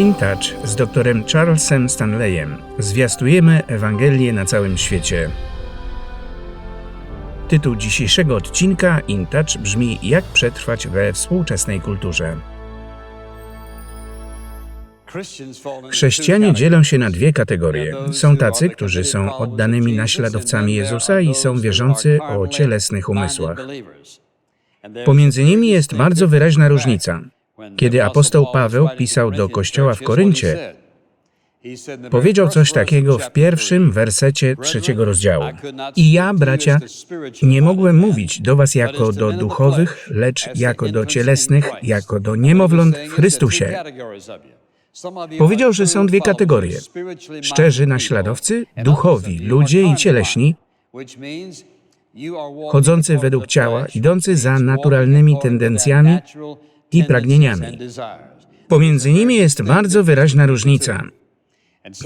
In Touch z doktorem Charlesem Stanleyem zwiastujemy Ewangelię na całym świecie. Tytuł dzisiejszego odcinka In Touch brzmi Jak przetrwać we współczesnej kulturze. Chrześcijanie dzielą się na dwie kategorie. Są tacy, którzy są oddanymi naśladowcami Jezusa i są wierzący o cielesnych umysłach. Pomiędzy nimi jest bardzo wyraźna różnica. Kiedy apostoł Paweł pisał do kościoła w Koryncie, powiedział coś takiego w pierwszym wersecie trzeciego rozdziału. I ja, bracia, nie mogłem mówić do was jako do duchowych, lecz jako do cielesnych, jako do niemowląt w Chrystusie. Powiedział, że są dwie kategorie. Szczerzy naśladowcy, duchowi, ludzie i cieleśni, chodzący według ciała, idący za naturalnymi tendencjami i pragnieniami. Pomiędzy nimi jest bardzo wyraźna różnica.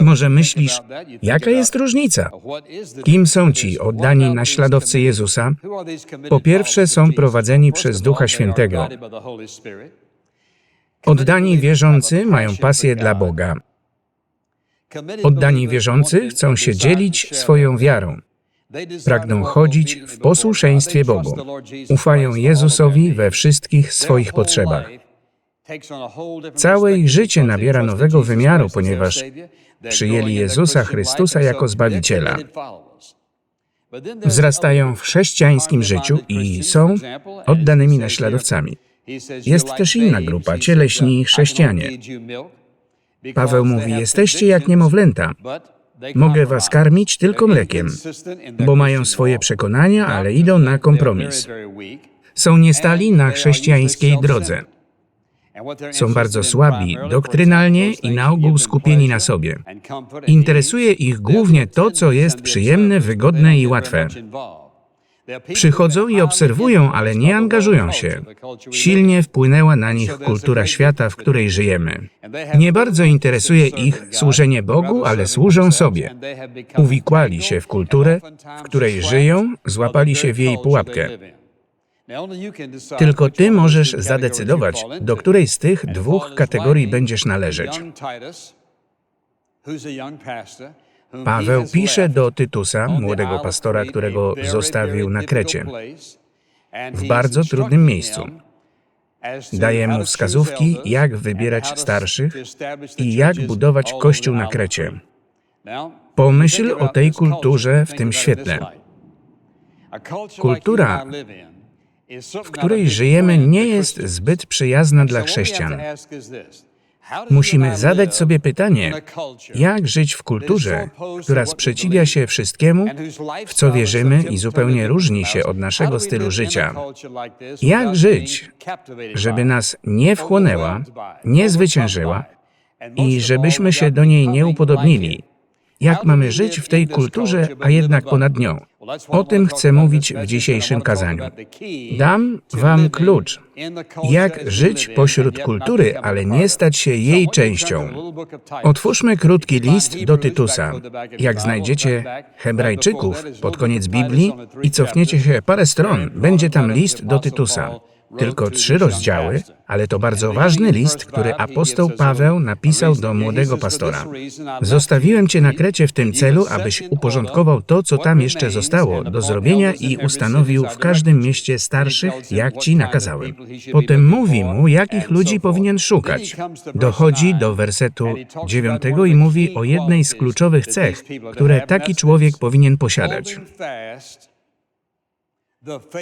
Może myślisz, jaka jest różnica? Kim są ci oddani naśladowcy Jezusa? Po pierwsze, są prowadzeni przez Ducha Świętego. Oddani wierzący mają pasję dla Boga. Oddani wierzący chcą się dzielić swoją wiarą. Pragną chodzić w posłuszeństwie Bogu. Ufają Jezusowi we wszystkich swoich potrzebach. Całe ich życie nabiera nowego wymiaru, ponieważ przyjęli Jezusa Chrystusa jako Zbawiciela. Wzrastają w chrześcijańskim życiu i są oddanymi naśladowcami. Jest też inna grupa, cieleśni chrześcijanie. Paweł mówi, jesteście jak niemowlęta. Mogę was karmić tylko mlekiem, bo mają swoje przekonania, ale idą na kompromis. Są niestali na chrześcijańskiej drodze. Są bardzo słabi doktrynalnie i na ogół skupieni na sobie. Interesuje ich głównie to, co jest przyjemne, wygodne i łatwe. Przychodzą i obserwują, ale nie angażują się. Silnie wpłynęła na nich kultura świata, w której żyjemy. Nie bardzo interesuje ich służenie Bogu, ale służą sobie. Uwikłali się w kulturę, w której żyją, złapali się w jej pułapkę. Tylko ty możesz zadecydować, do której z tych dwóch kategorii będziesz należeć. Paweł pisze do Tytusa, młodego pastora, którego zostawił na Krecie, w bardzo trudnym miejscu. Daje mu wskazówki, jak wybierać starszych i jak budować kościół na Krecie. Pomyśl o tej kulturze w tym świetle. Kultura, w której żyjemy, nie jest zbyt przyjazna dla chrześcijan. Musimy zadać sobie pytanie, jak żyć w kulturze, która sprzeciwia się wszystkiemu, w co wierzymy i zupełnie różni się od naszego stylu życia. Jak żyć, żeby nas nie wchłonęła, nie zwyciężyła i żebyśmy się do niej nie upodobnili? Jak mamy żyć w tej kulturze, a jednak ponad nią? O tym chcę mówić w dzisiejszym kazaniu. Dam Wam klucz, jak żyć pośród kultury, ale nie stać się jej częścią. Otwórzmy krótki list do Tytusa. Jak znajdziecie Hebrajczyków pod koniec Biblii i cofniecie się parę stron, będzie tam list do Tytusa. Tylko trzy rozdziały, ale to bardzo ważny list, który apostoł Paweł napisał do młodego pastora. Zostawiłem cię na Krecie w tym celu, abyś uporządkował to, co tam jeszcze zostało do zrobienia i ustanowił w każdym mieście starszych, jak ci nakazałem. Potem mówi mu, jakich ludzi powinien szukać. Dochodzi do wersetu dziewiątego i mówi o jednej z kluczowych cech, które taki człowiek powinien posiadać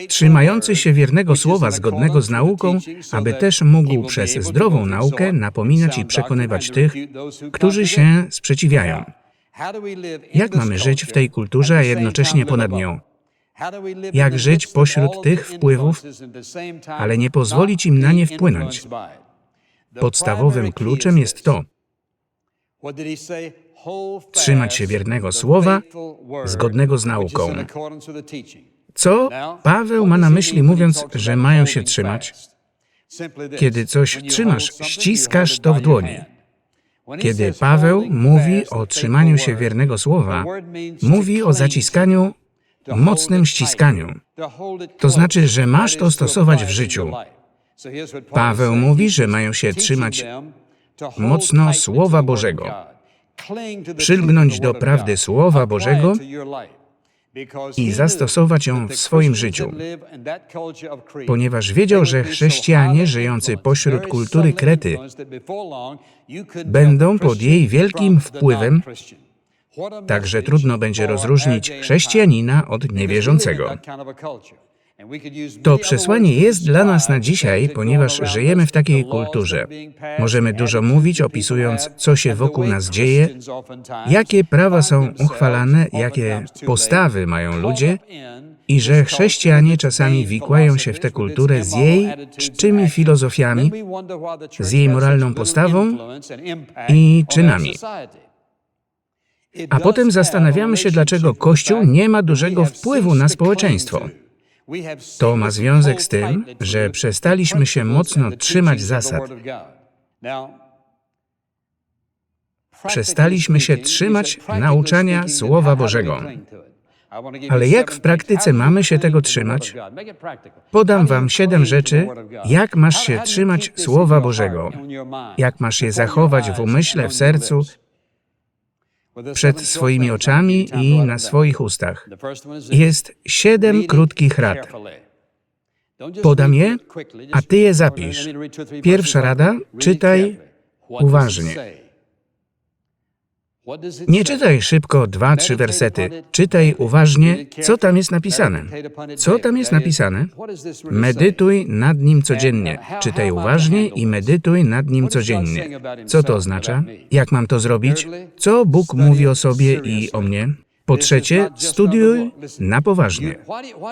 trzymający się wiernego słowa zgodnego z nauką, aby też mógł przez zdrową naukę napominać i przekonywać tych, którzy się sprzeciwiają. Jak mamy żyć w tej kulturze, a jednocześnie ponad nią? Jak żyć pośród tych wpływów, ale nie pozwolić im na nie wpłynąć? Podstawowym kluczem jest to, trzymać się wiernego słowa, zgodnego z nauką. Co Paweł ma na myśli, mówiąc, że mają się trzymać? Kiedy coś trzymasz, ściskasz to w dłoni. Kiedy Paweł mówi o trzymaniu się wiernego słowa, mówi o zaciskaniu, mocnym ściskaniu. To znaczy, że masz to stosować w życiu. Paweł mówi, że mają się trzymać mocno Słowa Bożego, przylgnąć do prawdy Słowa Bożego i zastosować ją w swoim życiu, ponieważ wiedział, że chrześcijanie żyjący pośród kultury Krety będą pod jej wielkim wpływem, także trudno będzie rozróżnić chrześcijanina od niewierzącego. To przesłanie jest dla nas na dzisiaj, ponieważ żyjemy w takiej kulturze. Możemy dużo mówić, opisując, co się wokół nas dzieje, jakie prawa są uchwalane, jakie postawy mają ludzie i że chrześcijanie czasami wikłają się w tę kulturę z jej czczymi filozofiami, z jej moralną postawą i czynami. A potem zastanawiamy się, dlaczego Kościół nie ma dużego wpływu na społeczeństwo. To ma związek z tym, że przestaliśmy się mocno trzymać zasad. Przestaliśmy się trzymać nauczania Słowa Bożego. Ale jak w praktyce mamy się tego trzymać? Podam Wam siedem rzeczy, jak masz się trzymać Słowa Bożego, jak masz je zachować w umyśle, w sercu, przed swoimi oczami i na swoich ustach. Jest siedem krótkich rad. Podam je, a ty je zapisz. Pierwsza rada, czytaj uważnie. Nie czytaj szybko dwa, trzy wersety. Czytaj uważnie, co tam jest napisane. Co tam jest napisane? Medytuj nad nim codziennie. Czytaj uważnie i medytuj nad nim codziennie. Co to oznacza? Jak mam to zrobić? Co Bóg mówi o sobie i o mnie? Po trzecie, studiuj na poważnie.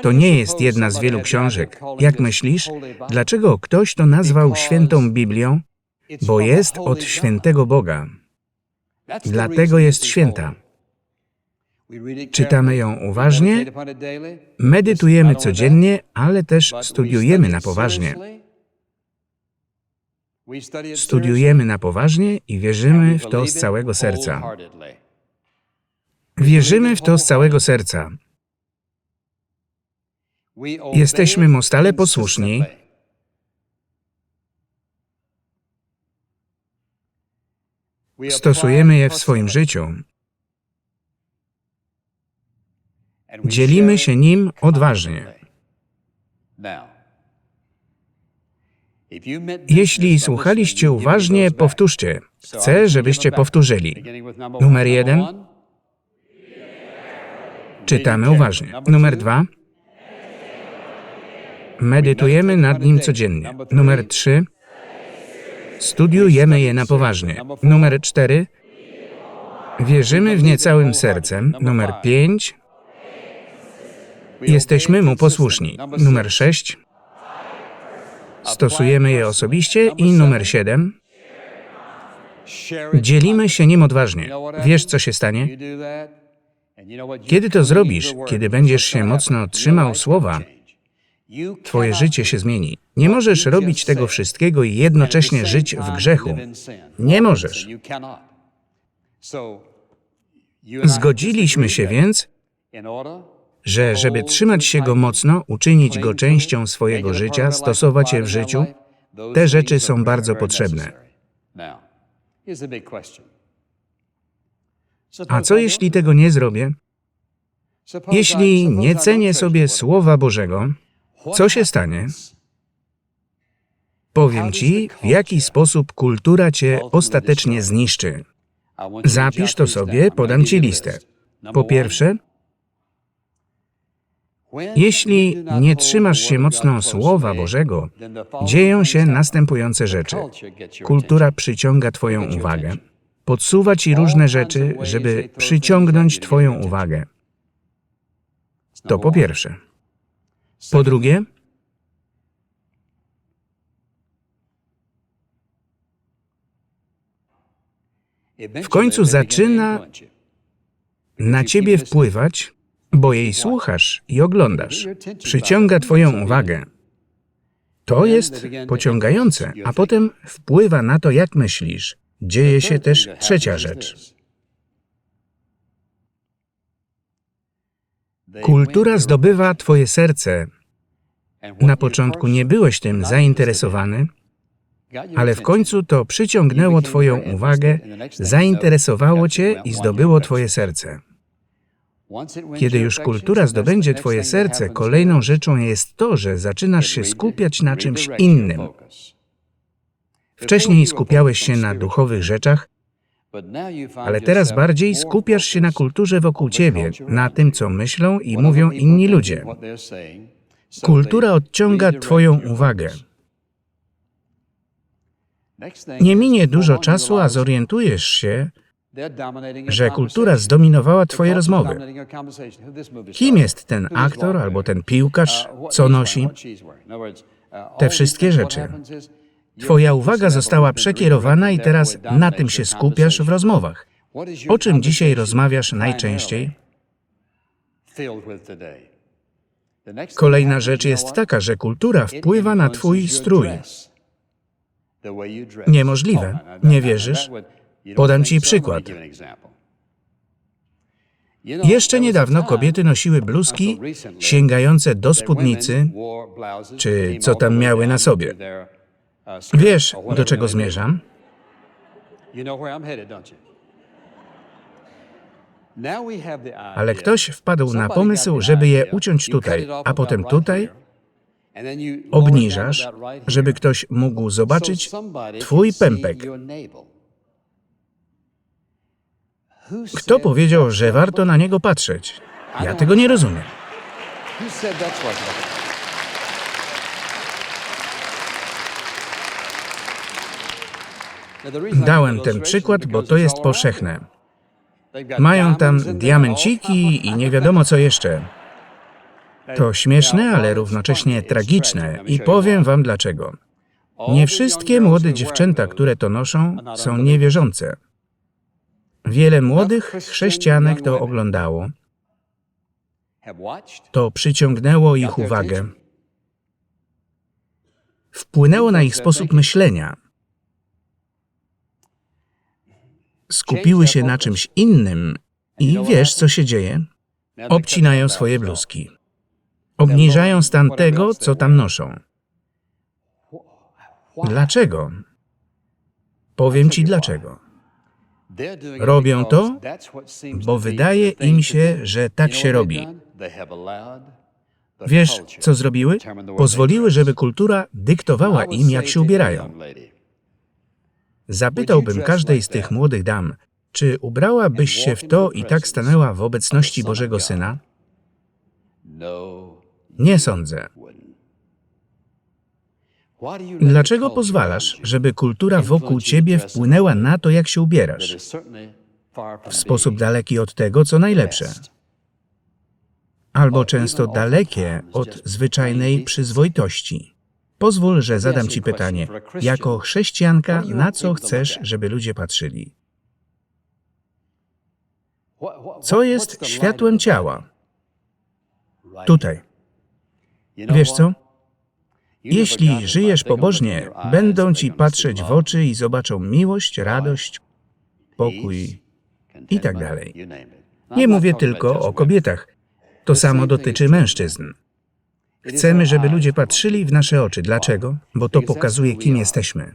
To nie jest jedna z wielu książek. Jak myślisz, dlaczego ktoś to nazwał świętą Biblią? Bo jest od świętego Boga. Dlatego jest święta. Czytamy ją uważnie, medytujemy codziennie, ale też studiujemy na poważnie. Studiujemy na poważnie i wierzymy w to z całego serca. Wierzymy w to z całego serca. Jesteśmy mu stale posłuszni, Stosujemy je w swoim życiu. Dzielimy się nim odważnie. Jeśli słuchaliście uważnie, powtórzcie. Chcę, żebyście powtórzyli. Numer jeden. Czytamy uważnie. Numer dwa. Medytujemy nad nim codziennie. Numer trzy. Studiujemy je na poważnie. Numer cztery. Wierzymy w nie całym sercem. Numer pięć. Jesteśmy mu posłuszni. Numer sześć. Stosujemy je osobiście. I numer siedem. Dzielimy się nim odważnie. Wiesz, co się stanie? Kiedy to zrobisz, kiedy będziesz się mocno trzymał słowa, Twoje życie się zmieni. Nie możesz robić tego wszystkiego i jednocześnie żyć w grzechu. Nie możesz. Zgodziliśmy się więc, że żeby trzymać się go mocno, uczynić go częścią swojego życia, stosować je w życiu, te rzeczy są bardzo potrzebne. A co jeśli tego nie zrobię? Jeśli nie cenię sobie Słowa Bożego, co się stanie? Powiem ci, w jaki sposób kultura cię ostatecznie zniszczy. Zapisz to sobie, podam ci listę. Po pierwsze, jeśli nie trzymasz się mocno Słowa Bożego, dzieją się następujące rzeczy. Kultura przyciąga Twoją uwagę, podsuwa Ci różne rzeczy, żeby przyciągnąć Twoją uwagę. To po pierwsze. Po drugie, w końcu zaczyna na ciebie wpływać, bo jej słuchasz i oglądasz. Przyciąga Twoją uwagę. To jest pociągające, a potem wpływa na to, jak myślisz. Dzieje się też trzecia rzecz. Kultura zdobywa Twoje serce. Na początku nie byłeś tym zainteresowany, ale w końcu to przyciągnęło Twoją uwagę, zainteresowało Cię i zdobyło Twoje serce. Kiedy już kultura zdobędzie Twoje serce, kolejną rzeczą jest to, że zaczynasz się skupiać na czymś innym. Wcześniej skupiałeś się na duchowych rzeczach, ale teraz bardziej skupiasz się na kulturze wokół ciebie, na tym, co myślą i mówią inni ludzie. Kultura odciąga Twoją uwagę. Nie minie dużo czasu, a zorientujesz się, że kultura zdominowała Twoje rozmowy. Kim jest ten aktor albo ten piłkarz, co nosi? Te wszystkie rzeczy. Twoja uwaga została przekierowana i teraz na tym się skupiasz w rozmowach. O czym dzisiaj rozmawiasz najczęściej? Kolejna rzecz jest taka, że kultura wpływa na Twój strój. Niemożliwe. Nie wierzysz? Podam Ci przykład. Jeszcze niedawno kobiety nosiły bluzki sięgające do spódnicy, czy co tam miały na sobie. Wiesz, do czego zmierzam? Ale ktoś wpadł na pomysł, żeby je uciąć tutaj, a potem tutaj, obniżasz, żeby ktoś mógł zobaczyć Twój pępek. Kto powiedział, że warto na niego patrzeć? Ja tego nie rozumiem. Dałem ten przykład, bo to jest powszechne. Mają tam diamenciki i nie wiadomo co jeszcze. To śmieszne, ale równocześnie tragiczne i powiem wam dlaczego. Nie wszystkie młode dziewczęta, które to noszą, są niewierzące. Wiele młodych chrześcijanek to oglądało. To przyciągnęło ich uwagę. Wpłynęło na ich sposób myślenia. Skupiły się na czymś innym i wiesz, co się dzieje? Obcinają swoje bluzki. Obniżają stan tego, co tam noszą. Dlaczego? Powiem ci dlaczego. Robią to, bo wydaje im się, że tak się robi. Wiesz, co zrobiły? Pozwoliły, żeby kultura dyktowała im, jak się ubierają. Zapytałbym każdej z tych młodych dam, czy ubrałabyś się w to i tak stanęła w obecności Bożego Syna? Nie sądzę. Dlaczego pozwalasz, żeby kultura wokół ciebie wpłynęła na to, jak się ubierasz? W sposób daleki od tego, co najlepsze. Albo często dalekie od zwyczajnej przyzwoitości. Pozwól, że zadam ci pytanie. Jako chrześcijanka, na co chcesz, żeby ludzie patrzyli? Co jest światłem ciała? Tutaj. Wiesz co? Jeśli żyjesz pobożnie, będą ci patrzeć w oczy i zobaczą miłość, radość, pokój i tak dalej. Nie mówię tylko o kobietach. To samo dotyczy mężczyzn. Chcemy, żeby ludzie patrzyli w nasze oczy. Dlaczego? Bo to pokazuje, kim jesteśmy.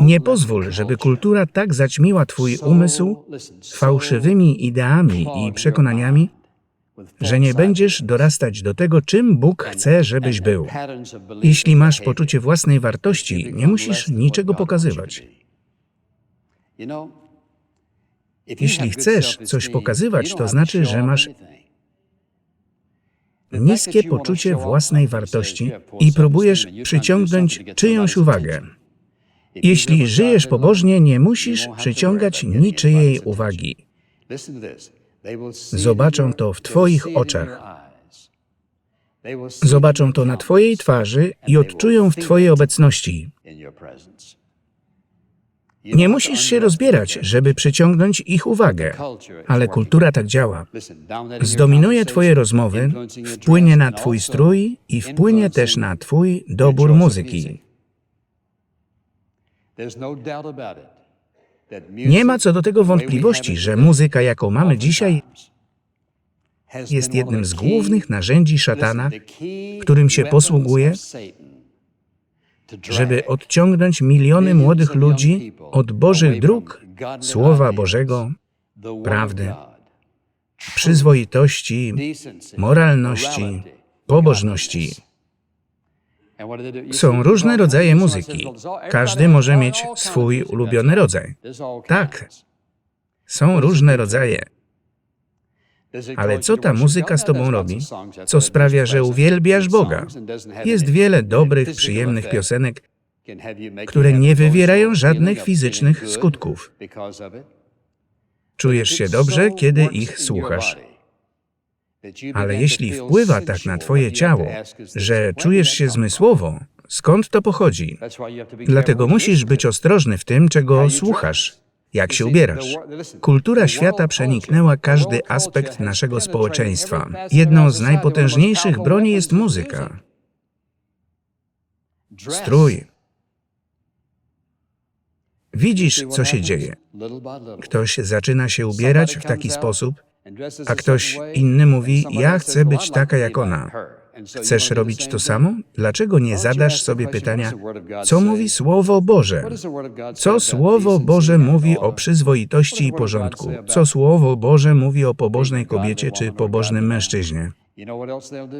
Nie pozwól, żeby kultura tak zaćmiła Twój umysł fałszywymi ideami i przekonaniami, że nie będziesz dorastać do tego, czym Bóg chce, żebyś był. Jeśli masz poczucie własnej wartości, nie musisz niczego pokazywać. Jeśli chcesz coś pokazywać, to znaczy, że masz niskie poczucie własnej wartości i próbujesz przyciągnąć czyjąś uwagę. Jeśli żyjesz pobożnie, nie musisz przyciągać niczyjej uwagi. Zobaczą to w Twoich oczach. Zobaczą to na Twojej twarzy i odczują w Twojej obecności. Nie musisz się rozbierać, żeby przyciągnąć ich uwagę, ale kultura tak działa. Zdominuje Twoje rozmowy, wpłynie na Twój strój i wpłynie też na Twój dobór muzyki. Nie ma co do tego wątpliwości, że muzyka, jaką mamy dzisiaj, jest jednym z głównych narzędzi szatana, którym się posługuje, żeby odciągnąć miliony młodych ludzi od Bożych dróg, Słowa Bożego, prawdy, przyzwoitości, moralności, pobożności. Są różne rodzaje muzyki. Każdy może mieć swój ulubiony rodzaj. Tak, są różne rodzaje. Ale co ta muzyka z tobą robi? Co sprawia, że uwielbiasz Boga? Jest wiele dobrych, przyjemnych piosenek, które nie wywierają żadnych fizycznych skutków. Czujesz się dobrze, kiedy ich słuchasz. Ale jeśli wpływa tak na twoje ciało, że czujesz się zmysłowo, skąd to pochodzi? Dlatego musisz być ostrożny w tym, czego słuchasz, jak się ubierasz. Kultura świata przeniknęła każdy aspekt naszego społeczeństwa. Jedną z najpotężniejszych broni jest muzyka. Strój. Widzisz, co się dzieje. Ktoś zaczyna się ubierać w taki sposób, a ktoś inny mówi: Ja chcę być taka jak ona. Chcesz robić to samo? Dlaczego nie zadasz sobie pytania, co mówi Słowo Boże? Co Słowo Boże mówi o przyzwoitości i porządku? Co Słowo Boże mówi o pobożnej kobiecie czy pobożnym mężczyźnie?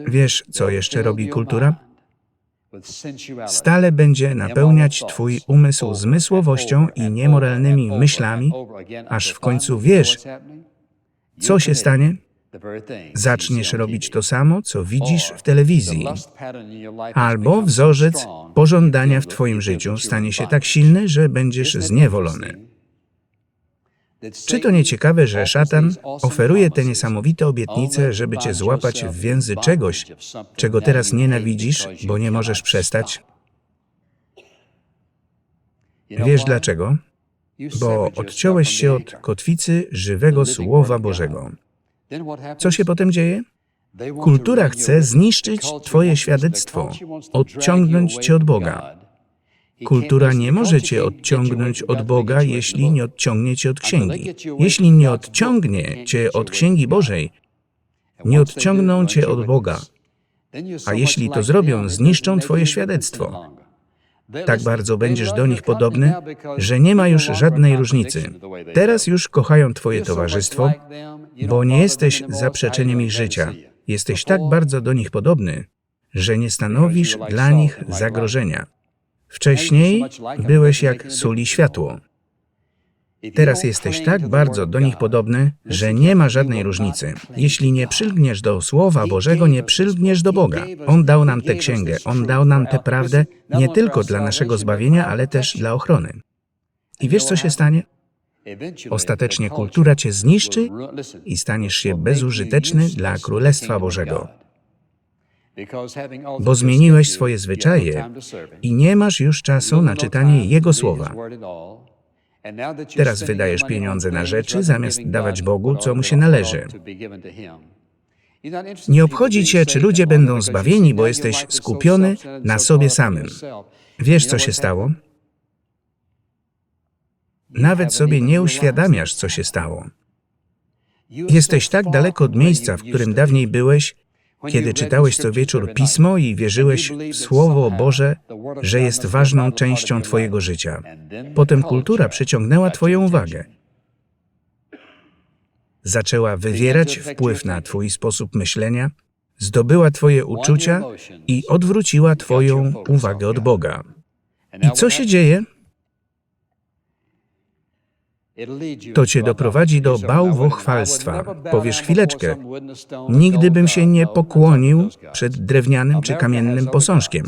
Wiesz, co jeszcze robi kultura? Stale będzie napełniać Twój umysł zmysłowością i niemoralnymi myślami, aż w końcu wiesz, co się stanie? Zaczniesz robić to samo, co widzisz w telewizji. Albo wzorzec pożądania w Twoim życiu stanie się tak silny, że będziesz zniewolony. Czy to nie ciekawe, że szatan oferuje te niesamowite obietnice, żeby cię złapać w więzy czegoś, czego teraz nienawidzisz, bo nie możesz przestać? Wiesz dlaczego? Bo odciąłeś się od kotwicy żywego Słowa Bożego. Co się potem dzieje? Kultura chce zniszczyć Twoje świadectwo, odciągnąć Cię od Boga. Kultura nie może Cię odciągnąć od Boga, jeśli nie odciągnie Cię od Księgi. Jeśli nie odciągnie Cię od Księgi Bożej, nie odciągną Cię od Boga. A jeśli to zrobią, zniszczą Twoje świadectwo. Tak bardzo będziesz do nich podobny, że nie ma już żadnej różnicy. Teraz już kochają Twoje towarzystwo, bo nie jesteś zaprzeczeniem ich życia. Jesteś tak bardzo do nich podobny, że nie stanowisz dla nich zagrożenia. Wcześniej byłeś jak sól i światło. Teraz jesteś tak bardzo do nich podobny, że nie ma żadnej różnicy. Jeśli nie przylgniesz do Słowa Bożego, nie przylgniesz do Boga. On dał nam tę księgę, On dał nam tę prawdę nie tylko dla naszego zbawienia, ale też dla ochrony. I wiesz, co się stanie? Ostatecznie kultura cię zniszczy i staniesz się bezużyteczny dla Królestwa Bożego. Bo zmieniłeś swoje zwyczaje i nie masz już czasu na czytanie Jego słowa. Teraz wydajesz pieniądze na rzeczy, zamiast dawać Bogu, co mu się należy. Nie obchodzi cię, czy ludzie będą zbawieni, bo jesteś skupiony na sobie samym. Wiesz, co się stało? Nawet sobie nie uświadamiasz, co się stało. Jesteś tak daleko od miejsca, w którym dawniej byłeś, kiedy czytałeś co wieczór pismo i wierzyłeś w Słowo Boże, że jest ważną częścią Twojego życia. Potem kultura przyciągnęła Twoją uwagę. Zaczęła wywierać wpływ na Twój sposób myślenia, zdobyła Twoje uczucia i odwróciła Twoją uwagę od Boga. I co się dzieje? To cię doprowadzi do bałwochwalstwa. Powiesz chwileczkę. Nigdy bym się nie pokłonił przed drewnianym czy kamiennym posążkiem.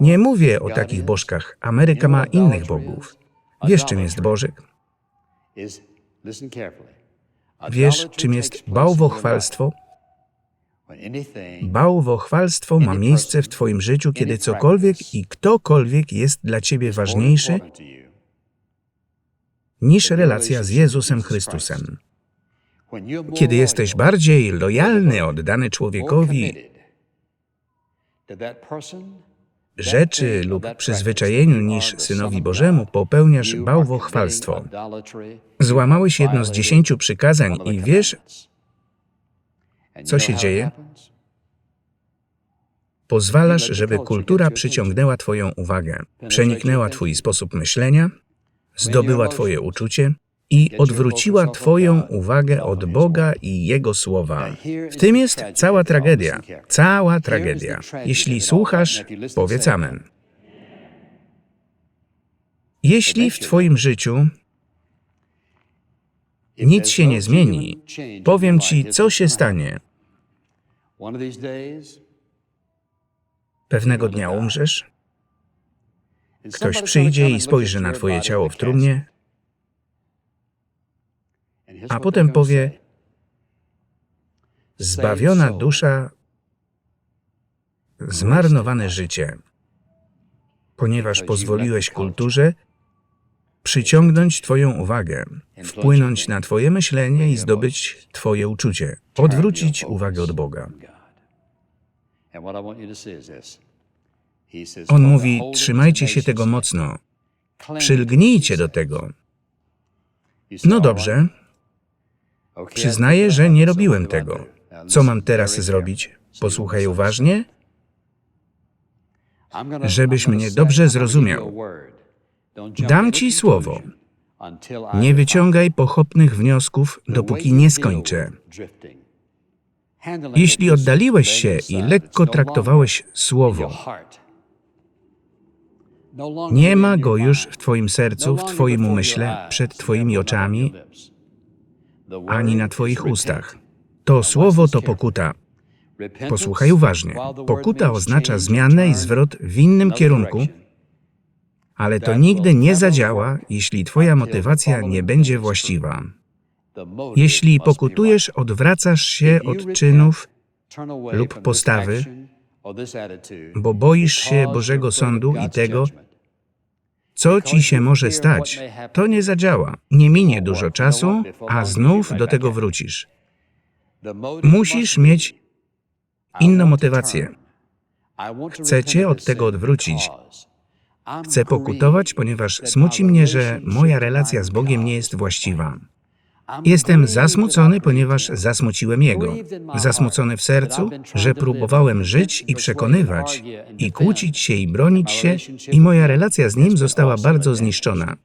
Nie mówię o takich bożkach. Ameryka ma innych bogów. Wiesz, czym jest Bożek? Wiesz, czym jest bałwochwalstwo? Bałwochwalstwo ma miejsce w Twoim życiu, kiedy cokolwiek i ktokolwiek jest dla Ciebie ważniejszy niż relacja z Jezusem Chrystusem. Kiedy jesteś bardziej lojalny, oddany człowiekowi, rzeczy lub przyzwyczajeniu niż Synowi Bożemu, popełniasz bałwochwalstwo. Złamałeś jedno z dziesięciu przykazań i wiesz, co się dzieje? Pozwalasz, żeby kultura przyciągnęła Twoją uwagę, przeniknęła Twój sposób myślenia, zdobyła Twoje uczucie i odwróciła Twoją uwagę od Boga i Jego słowa. W tym jest cała tragedia. Cała tragedia. Jeśli słuchasz, powiedz amen. Jeśli w Twoim życiu nic się nie zmieni, powiem Ci, co się stanie. Pewnego dnia umrzesz, ktoś przyjdzie i spojrzy na Twoje ciało w trumnie, a potem powie: Zbawiona dusza, zmarnowane życie, ponieważ pozwoliłeś kulturze przyciągnąć Twoją uwagę, wpłynąć na Twoje myślenie i zdobyć Twoje uczucie, odwrócić uwagę od Boga. On mówi: Trzymajcie się tego mocno, przylgnijcie do tego. No dobrze, przyznaję, że nie robiłem tego. Co mam teraz zrobić? Posłuchaj uważnie, żebyś mnie dobrze zrozumiał. Dam ci słowo. Nie wyciągaj pochopnych wniosków, dopóki nie skończę. Jeśli oddaliłeś się i lekko traktowałeś słowo, nie ma go już w Twoim sercu, w Twoim umyśle, przed Twoimi oczami, ani na Twoich ustach. To słowo to pokuta. Posłuchaj uważnie. Pokuta oznacza zmianę i zwrot w innym kierunku, ale to nigdy nie zadziała, jeśli Twoja motywacja nie będzie właściwa. Jeśli pokutujesz, odwracasz się od czynów lub postawy, bo boisz się Bożego Sądu i tego, co ci się może stać, to nie zadziała. Nie minie dużo czasu, a znów do tego wrócisz. Musisz mieć inną motywację. Chcę cię od tego odwrócić. Chcę pokutować, ponieważ smuci mnie, że moja relacja z Bogiem nie jest właściwa. Jestem zasmucony, ponieważ zasmuciłem Jego. Zasmucony w sercu, że próbowałem żyć i przekonywać, i kłócić się i bronić się, i moja relacja z Nim została bardzo zniszczona.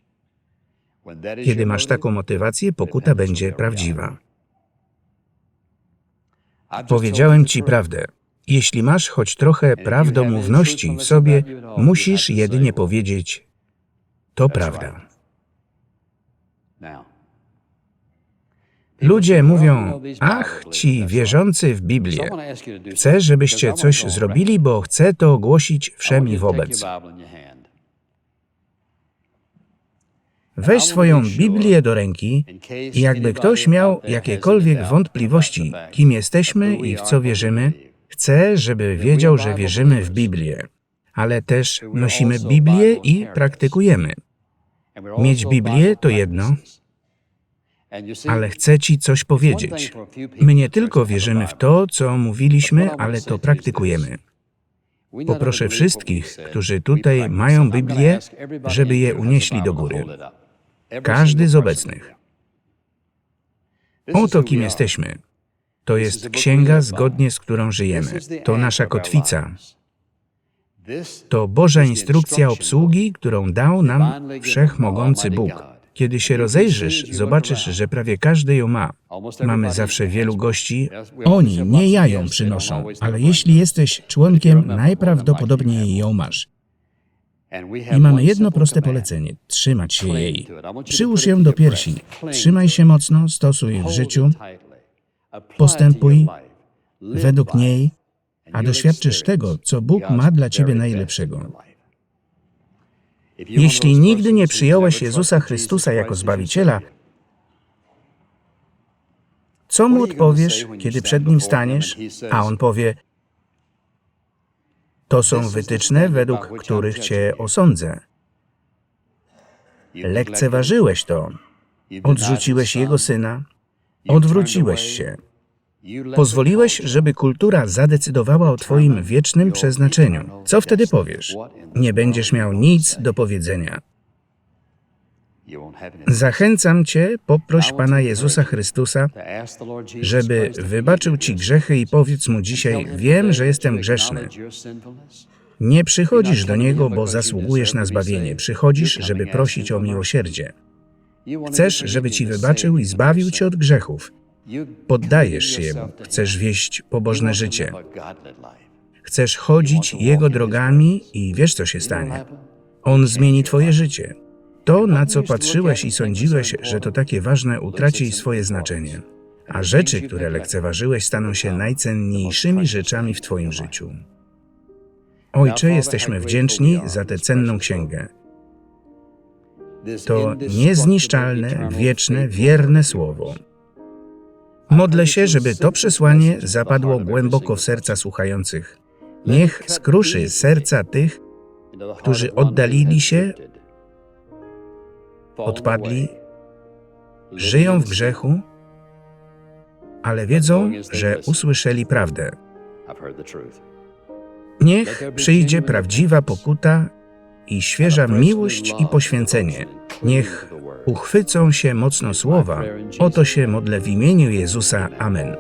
Kiedy masz taką motywację, pokuta będzie prawdziwa. Powiedziałem Ci prawdę. Jeśli masz choć trochę prawdomówności w sobie, musisz jedynie powiedzieć: To prawda. Ludzie mówią: Ach, ci wierzący w Biblię. Chcę, żebyście coś zrobili, bo chcę to ogłosić wszemi wobec. Weź swoją Biblię do ręki i jakby ktoś miał jakiekolwiek wątpliwości, kim jesteśmy i w co wierzymy, chcę, żeby wiedział, że wierzymy w Biblię, ale też nosimy Biblię i praktykujemy. Mieć Biblię to jedno, ale chcę Ci coś powiedzieć. My nie tylko wierzymy w to, co mówiliśmy, ale to praktykujemy. Poproszę wszystkich, którzy tutaj mają Biblię, żeby je unieśli do góry. Każdy z obecnych. Oto kim jesteśmy. To jest księga, zgodnie z którą żyjemy. To nasza kotwica. To Boża instrukcja obsługi, którą dał nam wszechmogący Bóg. Kiedy się rozejrzysz, zobaczysz, że prawie każdy ją ma. Mamy zawsze wielu gości. Oni, nie ja ją przynoszą, ale jeśli jesteś członkiem, najprawdopodobniej ją masz. I mamy jedno proste polecenie: trzymać się jej. Przyłóż ją do piersi. Trzymaj się mocno, stosuj w życiu, postępuj według niej, a doświadczysz tego, co Bóg ma dla ciebie najlepszego. Jeśli nigdy nie przyjąłeś Jezusa Chrystusa jako Zbawiciela, co mu odpowiesz, kiedy przed nim staniesz, a on powie: To są wytyczne, według których cię osądzę. Lekceważyłeś to, odrzuciłeś jego syna, odwróciłeś się. Pozwoliłeś, żeby kultura zadecydowała o Twoim wiecznym przeznaczeniu. Co wtedy powiesz? Nie będziesz miał nic do powiedzenia. Zachęcam Cię, poproś Pana Jezusa Chrystusa, żeby wybaczył Ci grzechy i powiedz Mu dzisiaj, wiem, że jestem grzeszny. Nie przychodzisz do Niego, bo zasługujesz na zbawienie. Przychodzisz, żeby prosić o miłosierdzie. Chcesz, żeby Ci wybaczył i zbawił Cię od grzechów. Poddajesz się Jemu. Chcesz wieść pobożne życie. Chcesz chodzić Jego drogami i wiesz, co się stanie. On zmieni Twoje życie. To, na co patrzyłeś i sądziłeś, że to takie ważne, utraci swoje znaczenie. A rzeczy, które lekceważyłeś, staną się najcenniejszymi rzeczami w Twoim życiu. Ojcze, jesteśmy wdzięczni za tę cenną księgę. To niezniszczalne, wieczne, wierne słowo. Modlę się, żeby to przesłanie zapadło głęboko w serca słuchających. Niech skruszy serca tych, którzy oddalili się, odpadli, żyją w grzechu, ale wiedzą, że usłyszeli prawdę. Niech przyjdzie prawdziwa pokuta i świeża miłość i poświęcenie. Niech uchwycą się mocno słowa. O to się modlę w imieniu Jezusa. Amen.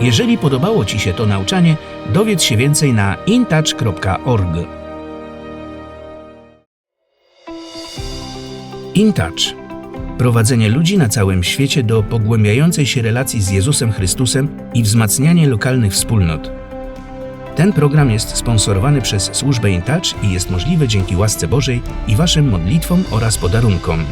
Jeżeli podobało Ci się to nauczanie, dowiedz się więcej na intouch.org. InTouch. Prowadzenie ludzi na całym świecie do pogłębiającej się relacji z Jezusem Chrystusem i wzmacnianie lokalnych wspólnot. Ten program jest sponsorowany przez służbę InTouch i jest możliwy dzięki łasce Bożej i Waszym modlitwom oraz podarunkom.